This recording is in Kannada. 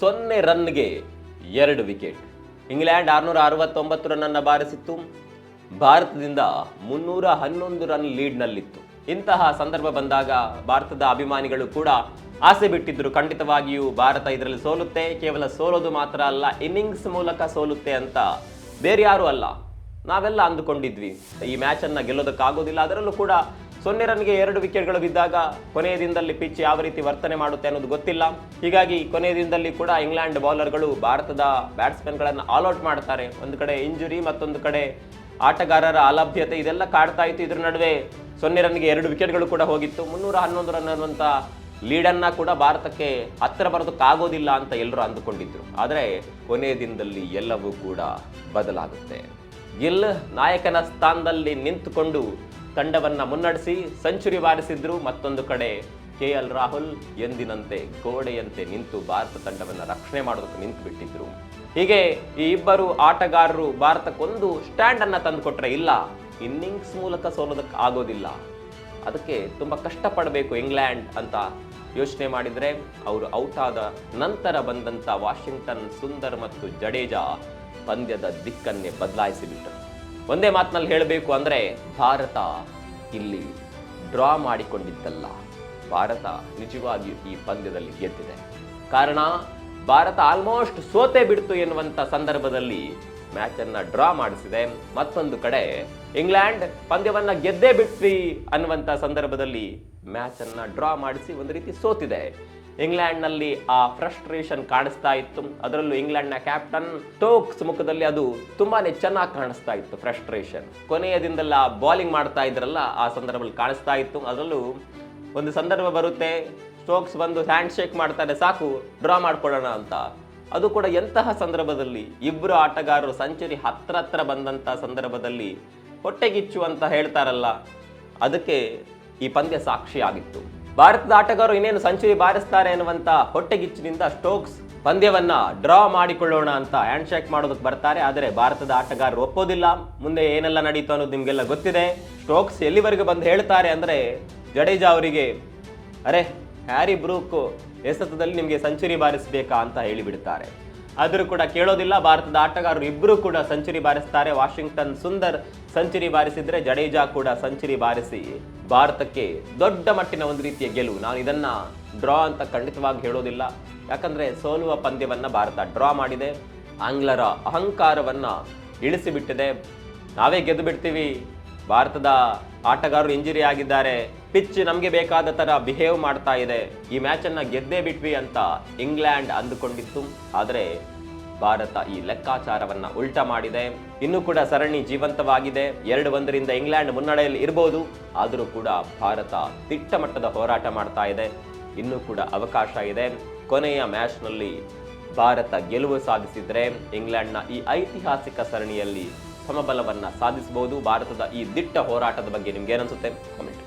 ಸೊನ್ನೆ ರನ್ಗೆ ಎರಡು ವಿಕೆಟ್. ಇಂಗ್ಲೆಂಡ್ ಆರುನೂರ ಅರವತ್ತೊಂಬತ್ತು ರನ್ನನ್ನು ಬಾರಿಸಿತ್ತು. ಭಾರತದಿಂದ ಮುನ್ನೂರ ಹನ್ನೊಂದು ರನ್ ಲೀಡ್ನಲ್ಲಿತ್ತು. ಇಂತಹ ಸಂದರ್ಭ ಬಂದಾಗ ಭಾರತದ ಅಭಿಮಾನಿಗಳು ಕೂಡ ಆಸೆ ಬಿಟ್ಟಿದ್ದರು. ಖಂಡಿತವಾಗಿಯೂ ಭಾರತ ಇದರಲ್ಲಿ ಸೋಲುತ್ತೆ. ಕೇವಲ ಸೋಲೋದು ಮಾತ್ರ ಅಲ್ಲ, ಇನ್ನಿಂಗ್ಸ್ ಮೂಲಕ ಸೋಲುತ್ತೆ ಅಂತ ಬೇರೆ ಯಾರೂ ಅಲ್ಲ. ನಾವೆಲ್ಲ ಅಂದುಕೊಂಡಿದ್ವಿ. ಈ ಮ್ಯಾಚನ್ನು ಗೆಲ್ಲೋದಕ್ಕಾಗೋದಿಲ್ಲ. ಅದರಲ್ಲೂ ಕೂಡ ಸೊನ್ನೆ ರನ್ಗೆ ಎರಡು ವಿಕೆಟ್ಗಳು ಬಿದ್ದಾಗ ಕೊನೆಯ ದಿನದಲ್ಲಿ ಪಿಚ್ ಯಾವ ರೀತಿ ವರ್ತನೆ ಮಾಡುತ್ತೆ ಅನ್ನೋದು ಗೊತ್ತಿಲ್ಲ. ಹೀಗಾಗಿ ಕೊನೆಯ ದಿನದಲ್ಲಿ ಕೂಡ ಇಂಗ್ಲೆಂಡ್ ಬೌಲರ್ಗಳು ಭಾರತದ ಬ್ಯಾಟ್ಸ್ಮನ್ಗಳನ್ನು ಆಲ್ಔಟ್ ಮಾಡ್ತಾರೆ. ಒಂದು ಕಡೆ ಇಂಜುರಿ, ಮತ್ತೊಂದು ಕಡೆ ಆಟಗಾರರ ಅಲಭ್ಯತೆ ಇದೆಲ್ಲ ಕಾಡ್ತಾ ಇತ್ತು. ಇದ್ರ ನಡುವೆ ಸೊನ್ನೆ ರನ್ಗೆ ಎರಡು ವಿಕೆಟ್ಗಳು ಕೂಡ ಹೋಗಿತ್ತು. ಮುನ್ನೂರ ಹನ್ನೊಂದು ರನ್ ಅನ್ನುವಂಥ ಲೀಡನ್ನ ಕೂಡ ಭಾರತಕ್ಕೆ ಹತ್ತಿರ ಬರೋದಕ್ಕಾಗೋದಿಲ್ಲ ಅಂತ ಎಲ್ಲರೂ ಅಂದುಕೊಂಡಿದ್ರು. ಆದರೆ ಕೊನೆಯ ದಿನದಲ್ಲಿ ಎಲ್ಲವೂ ಕೂಡ ಬದಲಾಗುತ್ತೆ. ಗಿಲ್ ನಾಯಕನ ಸ್ಥಾನದಲ್ಲಿ ನಿಂತುಕೊಂಡು ತಂಡವನ್ನು ಮುನ್ನಡೆಸಿ ಸೆಂಚುರಿ ಬಾರಿಸಿದ್ರು ಮತ್ತೊಂದು ಕಡೆ. ಕೆ ಎಲ್ ರಾಹುಲ್ ಎಂದಿನಂತೆ ಗೋಡೆಯಂತೆ ನಿಂತು ಭಾರತ ತಂಡವನ್ನು ರಕ್ಷಣೆ ಮಾಡೋದಕ್ಕೆ ನಿಂತು ಬಿಟ್ಟಿದ್ರು ಹೀಗೆ ಈ ಇಬ್ಬರು ಆಟಗಾರರು ಭಾರತಕ್ಕೊಂದು ಸ್ಟ್ಯಾಂಡನ್ನು ತಂದುಕೊಟ್ರೆ ಇಲ್ಲ. ಇನ್ನಿಂಗ್ಸ್ ಮೂಲಕ ಸೋಲೋದಕ್ಕೆ ಆಗೋದಿಲ್ಲ ಅದಕ್ಕೆ ತುಂಬ ಕಷ್ಟಪಡಬೇಕು ಇಂಗ್ಲೆಂಡ್ ಅಂತ ಯೋಚನೆ ಮಾಡಿದರೆ ಅವರು ಔಟ್ ಆದ ನಂತರ ಬಂದಂಥ ವಾಷಿಂಗ್ಟನ್ ಸುಂದರ್ ಮತ್ತು ಜಡೇಜಾ ಪಂದ್ಯದ ದಿಕ್ಕನ್ನೇ ಬದಲಾಯಿಸಿಬಿಟ್ಟರು ಒಂದೇ ಮಾತಿನಲ್ಲಿ ಹೇಳಬೇಕು ಅಂದರೆ ಭಾರತ ಇಲ್ಲಿ ಡ್ರಾ ಮಾಡಿಕೊಂಡಿದ್ದಲ್ಲ. ಭಾರತ ನಿಜವಾಗಿಯೂ ಈ ಪಂದ್ಯದಲ್ಲಿ ಗೆದ್ದಿದೆ. ಕಾರಣ ಭಾರತ ಆಲ್ಮೋಸ್ಟ್ ಸೋತೆ ಬಿಡ್ತು ಎನ್ನುವಂಥ ಸಂದರ್ಭದಲ್ಲಿ ಮ್ಯಾಚ್ ಅನ್ನ ಡ್ರಾ ಮಾಡಿಸಿದೆ. ಮತ್ತೊಂದು ಕಡೆ, ಇಂಗ್ಲೆಂಡ್ ಪಂದ್ಯವನ್ನ ಗೆದ್ದೇ ಬಿಟ್ವಿ ಅನ್ನುವಂಥ ಸಂದರ್ಭದಲ್ಲಿ ಮ್ಯಾಚ್ ಡ್ರಾ ಮಾಡಿಸಿ ಒಂದು ರೀತಿ ಸೋತಿದೆ. ಇಂಗ್ಲೆಂಡ್ನಲ್ಲಿ ಆ ಫ್ರಸ್ಟ್ರೇಷನ್ ಕಾಣಿಸ್ತಾ ಇತ್ತು. ಅದರಲ್ಲೂ ಇಂಗ್ಲೆಂಡ್ನ ಕ್ಯಾಪ್ಟನ್ ಟೋಕ್ಸ್ ಮುಖದಲ್ಲಿ ಅದು ತುಂಬಾನೇ ಚೆನ್ನಾಗಿ ಕಾಣಿಸ್ತಾ ಇತ್ತು ಫ್ರಸ್ಟ್ರೇಷನ್. ಕೊನೆಯ ಆ ಬಾಲಿಂಗ್ ಮಾಡ್ತಾ ಇದ್ರಲ್ಲ, ಆ ಸಂದರ್ಭದಲ್ಲಿ ಕಾಣಿಸ್ತಾ ಇತ್ತು. ಅದರಲ್ಲೂ ಒಂದು ಸಂದರ್ಭ ಬರುತ್ತೆ. ಸ್ಟೋಕ್ಸ್ ಬಂದು ಹ್ಯಾಂಡ್ ಶೇಕ್ ಮಾಡ್ತಾರೆ, ಸಾಕು, ಡ್ರಾ ಮಾಡ್ಕೊಳ್ಳೋಣ ಅಂತ. ಅದು ಕೂಡ ಎಂತಹ ಸಂದರ್ಭದಲ್ಲಿ? ಇಬ್ಬರು ಆಟಗಾರರು ಸೆಂಚುರಿ ಹತ್ರ ಹತ್ರ ಬಂದಂಥ ಸಂದರ್ಭದಲ್ಲಿ ಹೊಟ್ಟೆಗಿಚ್ಚು ಅಂತ ಹೇಳ್ತಾರಲ್ಲ, ಅದಕ್ಕೆ ಈ ಪಂದ್ಯ ಸಾಕ್ಷಿಯಾಗಿತ್ತು. ಭಾರತದ ಆಟಗಾರರು ಇನ್ನೇನು ಸೆಂಚುರಿ ಬಾರಿಸ್ತಾರೆ ಅನ್ನುವಂಥ ಹೊಟ್ಟೆಗಿಚ್ಚಿನಿಂದ ಸ್ಟೋಕ್ಸ್ ಪಂದ್ಯವನ್ನ ಡ್ರಾ ಮಾಡಿಕೊಳ್ಳೋಣ ಅಂತ ಹ್ಯಾಂಡ್ ಶೇಕ್ ಮಾಡೋದಕ್ಕೆ ಬರ್ತಾರೆ. ಆದರೆ ಭಾರತದ ಆಟಗಾರರು ಒಪ್ಪೋದಿಲ್ಲ. ಮುಂದೆ ಏನೆಲ್ಲ ನಡೀತು ಅನ್ನೋದು ನಿಮಗೆಲ್ಲ ಗೊತ್ತಿದೆ. ಸ್ಟೋಕ್ಸ್ ಎಲ್ಲಿವರೆಗೂ ಬಂದು ಹೇಳ್ತಾರೆ ಅಂದರೆ ಜಡೇಜಾ ಅವರಿಗೆ, ಅರೆ ಹ್ಯಾರಿ ಬ್ರೂಕ್ ಎಸೆತದಲ್ಲಿ ನಿಮಗೆ ಸೆಂಚುರಿ ಬಾರಿಸಬೇಕಾ ಅಂತ ಹೇಳಿಬಿಡ್ತಾರೆ ಆದರೂ ಕೂಡ ಕೇಳೋದಿಲ್ಲ, ಭಾರತದ ಆಟಗಾರರು ಇಬ್ಬರೂ ಕೂಡ ಸೆಂಚುರಿ ಬಾರಿಸ್ತಾರೆ. ವಾಷಿಂಗ್ಟನ್ ಸುಂದರ್ ಸೆಂಚುರಿ ಬಾರಿಸಿದ್ರೆ ಜಡೇಜಾ ಕೂಡ ಸೆಂಚುರಿ ಬಾರಿಸಿ ಭಾರತಕ್ಕೆ ದೊಡ್ಡ ಮಟ್ಟಿನ ಒಂದು ರೀತಿಯ ಗೆಲುವು. ನಾನು ಇದನ್ನ ಡ್ರಾ ಅಂತ ಖಂಡಿತವಾಗಿ ಹೇಳೋದಿಲ್ಲ. ಯಾಕಂದ್ರೆ ಸೋಲುವ ಪಂದ್ಯವನ್ನ ಭಾರತ ಡ್ರಾ ಮಾಡಿದೆ. ಆಂಗ್ಲರ ಅಹಂಕಾರವನ್ನ ಇಳಿಸಿಬಿಟ್ಟಿದೆ. ನಾವೇ ಗೆದ್ದು ಬಿಡ್ತೀವಿ ಭಾರತದ ಆಟಗಾರರು ಇಂಜುರಿ ಆಗಿದ್ದಾರೆ. ಪಿಚ್ ನಮಗೆ ಬೇಕಾದ ತರ ಬಿಹೇವ್ ಮಾಡ್ತಾ ಇದೆ. ಈ ಮ್ಯಾಚ್ ಅನ್ನ ಗೆದ್ದೇ ಬಿಟ್ವಿ ಅಂತ ಇಂಗ್ಲೆಂಡ್ ಅಂದುಕೊಂಡಿತ್ತು. ಆದರೆ ಭಾರತ ಈ ಲೆಕ್ಕಾಚಾರವನ್ನ ಉಲ್ಟಾ ಮಾಡಿದೆ. ಇನ್ನೂ ಕೂಡ ಸರಣಿ ಜೀವಂತವಾಗಿದೆ. ಎರಡು ಒಂದರಿಂದ ಇಂಗ್ಲೆಂಡ್ ಮುನ್ನಡೆಯಲ್ಲಿ ಇರಬಹುದು ಆದರೂ ಕೂಡ ಭಾರತ ದಿಟ್ಟ ಮಟ್ಟದ ಹೋರಾಟ ಮಾಡ್ತಾ ಇದೆ. ಇನ್ನೂ ಕೂಡ ಅವಕಾಶ ಇದೆ. ಕೊನೆಯ ಮ್ಯಾಚ್ನಲ್ಲಿ ಭಾರತ ಗೆಲುವು ಸಾಧಿಸಿದರೆ ಇಂಗ್ಲೆಂಡ್ನ ಈ ಐತಿಹಾಸಿಕ ಸರಣಿಯಲ್ಲಿ ಸಮಬಲವನ್ನ ಸಾಧಿಸಬಹುದು. ಭಾರತದ ಈ ದಿಟ್ಟ ಹೋರಾಟದ ಬಗ್ಗೆ ನಿಮ್ಗೆ ಏನನ್ಸುತ್ತೆ? ಕಮೆಂಟ್